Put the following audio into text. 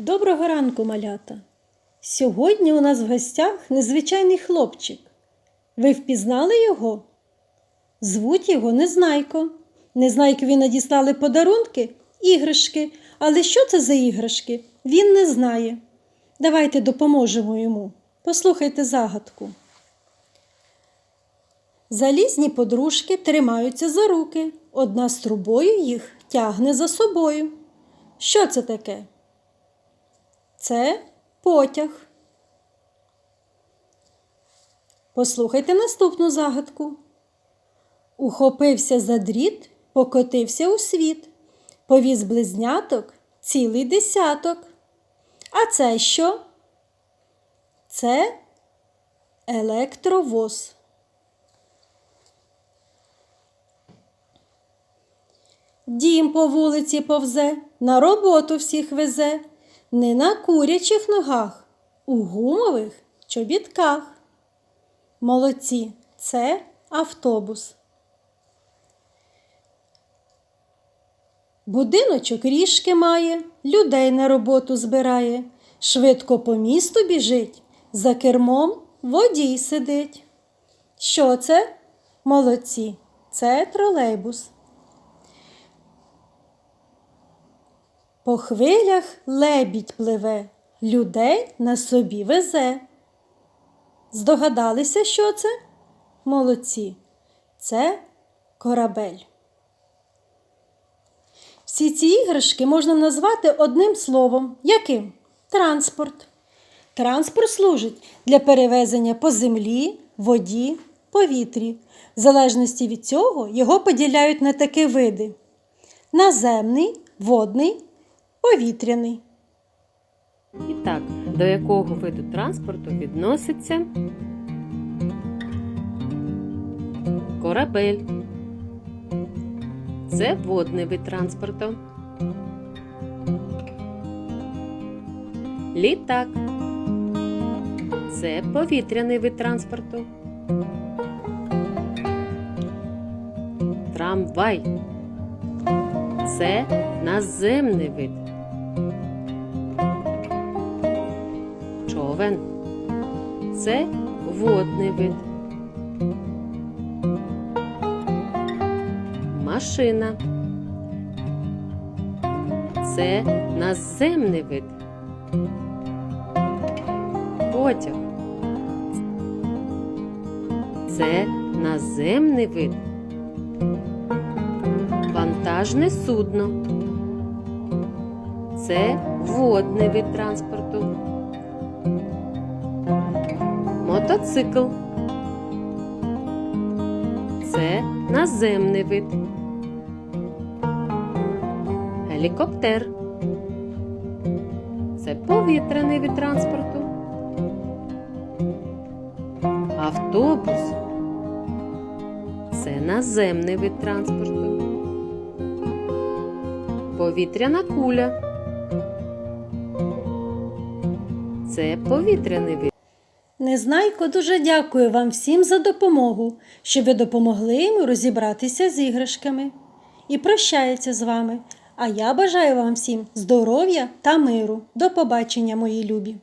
Доброго ранку, малята! Сьогодні у нас в гостях незвичайний хлопчик. Ви впізнали його? Звуть його Незнайко. Незнайкові надіслали подарунки, іграшки. Але що це за іграшки? Він не знає. Давайте допоможемо йому. Послухайте загадку. Залізні подружки тримаються за руки. Одна з трубою їх тягне за собою. Що це таке? Це потяг. Послухайте наступну загадку. Ухопився за дріт, покотився у світ, повіз близняток цілий десяток. А це що? Це електровоз. Дім по вулиці повзе, на роботу всіх везе, не на курячих ногах, у гумових чобітках. Молодці, це автобус. Будиночок ріжки має, людей на роботу збирає, швидко по місту біжить, за кермом водій сидить. Що це? Молодці, це тролейбус. По хвилях лебідь пливе, людей на собі везе. Здогадалися, що це? Молодці. Це корабель. Всі ці іграшки можна назвати одним словом. Яким? Транспорт. Транспорт служить для перевезення по землі, воді, повітрі. В залежності від цього його поділяють на такі види: наземний, водний, повітряний. І так, до якого виду транспорту відноситься корабель. Це водний вид транспорту. Літак. Це повітряний вид транспорту. Трамвай. Це наземний вид. Човен. Це водний вид. Машина. Це наземний вид. Потяг. Це наземний вид. Вантажне судно. Це водний вид транспорту. Мотоцикл. Це наземний вид. Гелікоптер. Це повітряний вид транспорту. Автобус. Це наземний вид транспорту. Повітряна куля. Це повітряний вид. Незнайко дуже дякую вам всім за допомогу, що ви допомогли йому розібратися з іграшками. І прощається з вами. А я бажаю вам всім здоров'я та миру. До побачення, мої любі!